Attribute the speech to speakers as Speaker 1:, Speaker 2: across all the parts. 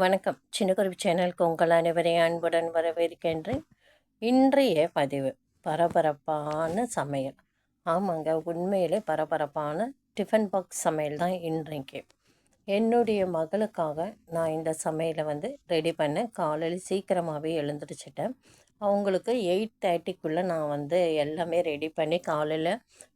Speaker 1: வணக்கம். சின்னக்குருவி சேனலுக்கு உங்கள் அனைவரையும் அன்புடன் வரவேற்கின்றேன். இன்றைய பதிவு பரபரப்பான சமையல். ஆமாங்க உண்மையிலே பரபரப்பான டிஃபன் பாக்ஸ் சமையல் தான் இன்றைக்கு. என்னுடைய மகளுக்காக நான் இந்த சமையலை வந்து ரெடி பண்ணேன் காலையில் சீக்கிரமாகவே எழுந்துருச்சிட்டேன். அவங்களுக்கு எயிட் தேர்ட்டிக்குள்ளே நான் வந்து எல்லாமே ரெடி பண்ணி காலையில்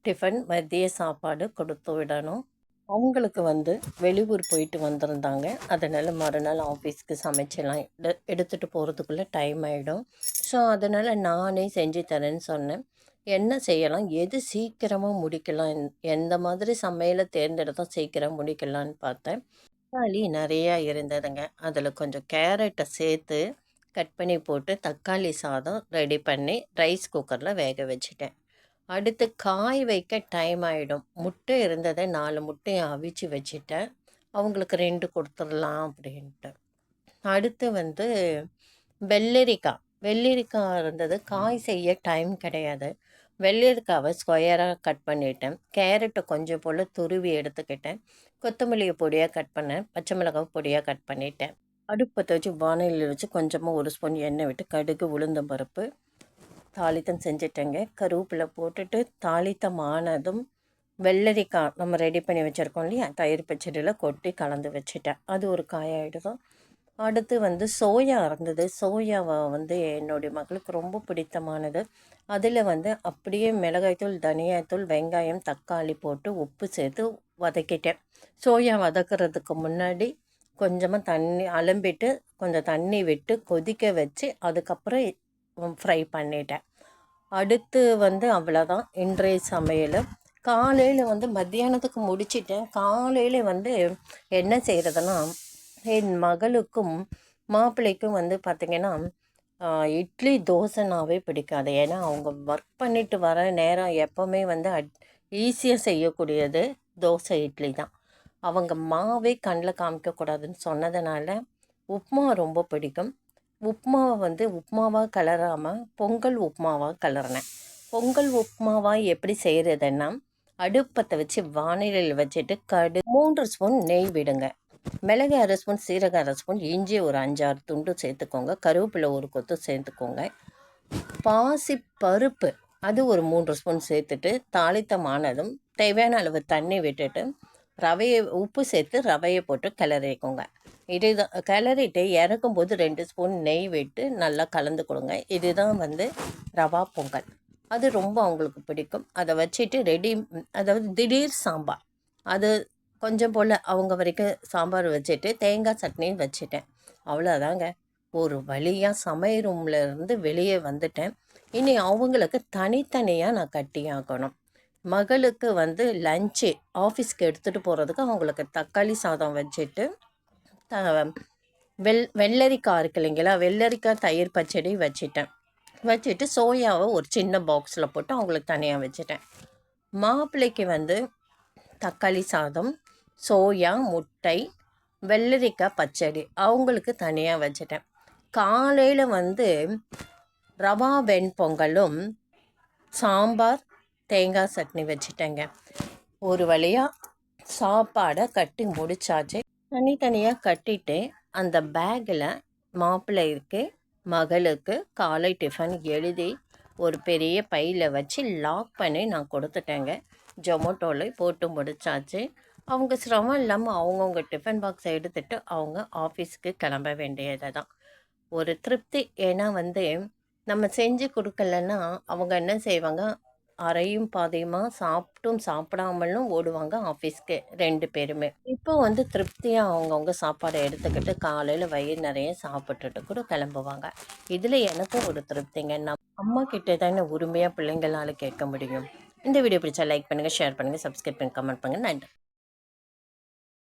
Speaker 1: டிஃபன் மதிய சாப்பாடு கொடுத்து விடணும். அவங்களுக்கு வந்து வெளியூர் போயிட்டு வந்திருந்தாங்க. அதனால் மறுநாள் ஆஃபீஸ்க்கு சமைச்செல்லாம் எடு எடுத்துகிட்டு போகிறதுக்குள்ளே டைம் ஆகிடும் ஸோ அதனால் நானே செஞ்சு தரேன்னு சொன்னேன். என்ன செய்யலாம்? எது சீக்கிரமாக முடிக்கலாம்? எந்த மாதிரி சமையலை தேர்ந்தெடுத்தால் சீக்கிரம் முடிக்கலான்னு பார்த்தேன். தக்காளி நிறையா இருந்ததுங்க. அதில் கொஞ்சம் கேரட்டை சேர்த்து கட் பண்ணி போட்டு தக்காளி சாதம் ரெடி பண்ணி ரைஸ் குக்கரில் வேக வச்சுட்டேன். அடுத்து காய் வைக்க டைம் ஆகிடும் முட்டை இருந்ததை நாலு முட்டையை அவிச்சு வச்சுட்டேன். அவங்களுக்கு ரெண்டு கொடுத்துடலாம் அப்படின்ட்டு. அடுத்து வந்து வெள்ளரிக்காய். வெள்ளரிக்காய் இருந்தது காய் செய்ய டைம் கிடையாது. வெள்ளரிக்காவை ஸ்கொயராக கட் பண்ணிட்டேன். கேரட்டை கொஞ்சம் போல் துருவி எடுத்துக்கிட்டேன். கொத்தமல்லியை பொடியாக கட் பண்ணேன். பச்சை மிளகாய் பொடியாக கட் பண்ணிட்டேன். அடுப்பை வச்சு வானிலையில் வச்சு கொஞ்சமாக ஒரு ஸ்பூன் எண்ணெய் விட்டு கடுகு உளுந்தம் பருப்பு தாளித்தம் செஞ்சிட்டேங்க. கருவேப்பிலை போட்டுட்டு தாளித்தம் ஆனதும் வெள்ளரிக்காய் நம்ம ரெடி பண்ணி வச்சுருக்கோம் இல்லையா? தயிர் பச்சடியில் கொட்டி கலந்து வச்சுட்டேன். அது ஒரு காயாயிடுதும் அடுத்து வந்து சோயா இருந்தது. சோயாவை வந்து என்னுடைய மகளுக்கு ரொம்ப பிடித்தமானது. அதில் வந்து அப்படியே மிளகாய்த்தூள் தனியாத்தூள் வெங்காயம் தக்காளி போட்டு உப்பு சேர்த்து வதக்கிட்டேன். சோயா வதக்கிறதுக்கு முன்னாடி கொஞ்சமாக தண்ணி அலம்பிட்டு கொஞ்சம் தண்ணி விட்டு கொதிக்க வச்சு அதுக்கப்புறம் ஃப்ரை பண்ணிட்டேன். அடுத்து வந்து அவ்வளோதான் இன்றைய சமையல். காலையில் வந்து மத்தியானத்துக்கு முடிச்சிட்டேன். காலையில் வந்து என்ன செய்கிறதுனா என் மகளுக்கும் மாப்பிள்ளைக்கும் வந்து பார்த்திங்கன்னா இட்லி தோசைனாவே பிடிக்காது. ஏன்னா அவங்க ஒர்க் பண்ணிட்டு வர நேரம் எப்போவுமே வந்து அட் ஈஸியாக செய்யக்கூடியது தோசை இட்லி தான். அவங்க மாவே கண்ணில் காமிக்கக்கூடாதுன்னு சொன்னதுனால உப்மா ரொம்ப பிடிக்கும். உப்மாவை வந்து உப்மாவாக கலராமல் பொங்கல் உப்மாவாக கலர்னேன். பொங்கல் உப்மாவாக எப்படி செய்கிறதுன்னா அடுப்பத்தை வச்சு வானிலையில் வச்சுட்டு கடு மூன்று ஸ்பூன் நெய் விடுங்க. மிளகு அரை ஸ்பூன் சீரக அரை ஸ்பூன் இஞ்சி ஒரு அஞ்சாறு துண்டு சேர்த்துக்கோங்க. கருவேப்பிலை ஒரு கொத்து சேர்த்துக்கோங்க. பாசி பருப்பு அது ஒரு மூன்று ஸ்பூன் சேர்த்துட்டு தாளித்தமானதும் தேவையான அளவு தண்ணி விட்டுட்டு ரவையை உப்பு சேர்த்து ரவையை போட்டு கிளறிக்கோங்க. இதுதான் கிளறிட்டு இறக்கும் போது ரெண்டு ஸ்பூன் நெய் விட்டு நல்லா கலந்து கொடுங்க. இதுதான் வந்து ரவா பொங்கல். அது ரொம்ப அவங்களுக்கு பிடிக்கும். அதை வச்சுட்டு ரெடி அதாவது திடீர் சாம்பார். அது கொஞ்சம் போல் அவங்க வரைக்கும் சாம்பார் வச்சுட்டு தேங்காய் சட்னின்னு வச்சுட்டேன். அவ்வளோதாங்க ஒரு வழியாக சமையல் ரூமில் இருந்து வெளியே வந்துட்டேன். இனி அவங்களுக்கு தனித்தனியாக நான் கட்டியாகணும் மகளுக்கு வந்து லஞ்சு ஆஃபீஸ்க்கு எடுத்துகிட்டு போகிறதுக்கு அவங்களுக்கு தக்காளி சாதம் வச்சுட்டு த வெள் வெள்ளரிக்காய் இருக்கு இல்லைங்களா? வெள்ளரிக்காய் தயிர் பச்சடி வச்சுட்டேன். வச்சுட்டு சோயாவை ஒரு சின்ன பாக்ஸில் போட்டு அவங்களுக்கு தனியாக வச்சுட்டேன். மாப்பிள்ளைக்கு வந்து தக்காளி சாதம் சோயா முட்டை வெள்ளரிக்காய் பச்சடி அவங்களுக்கு தனியாக வச்சுட்டேன். காலையில் வந்து ரவா வெண்பொங்கலும் சாம்பார் தேங்காய் சட்னி வச்சுட்டேங்க. ஒரு வழியாக சாப்பாடை கட்டி முடிச்சாச்சு. தனித்தனியாக கட்டிட்டு அந்த பேக்கில் மாப்பிள்ளைக்கு மகளுக்கு காலை டிஃபன் எழுதி ஒரு பெரிய பையில் வச்சு லாக் பண்ணி நான் கொடுத்துட்டேங்க. ஜொமோட்டோவில் போட்டு முடிச்சாச்சு. அவங்க சிரமம் இல்லாமல் அவங்கவுங்க டிஃபன் பாக்ஸை எடுத்துகிட்டு அவங்க ஆஃபீஸுக்கு கிளம்ப வேண்டியது தான். ஒரு திருப்தி. ஏன்னா வந்து நம்ம செஞ்சு கொடுக்கலன்னா அவங்க என்ன செய்வாங்க? அறையும் பாதையுமாக சாப்பிட்டும் சாப்பிடாமலும் ஓடுவாங்க ஆஃபீஸ்க்கு ரெண்டு பேருமே. இப்போ வந்து திருப்தியாக அவங்கவுங்க சாப்பாடை எடுத்துக்கிட்டு காலையில் வயிறு நிறைய சாப்பிட்டுட்டு கூட கிளம்புவாங்க. இதில் எனக்கும் ஒரு திருப்திங்க. நம்ம அம்மா கிட்டே தானே உரிமையாக பிள்ளைங்களால் கேட்க முடியும். இந்த வீடியோ பிடிச்சா லைக் பண்ணுங்கள் ஷேர் பண்ணுங்கள் சப்ஸ்கிரைப் பண்ணி கமெண்ட் பண்ணுங்கள் நன்றி.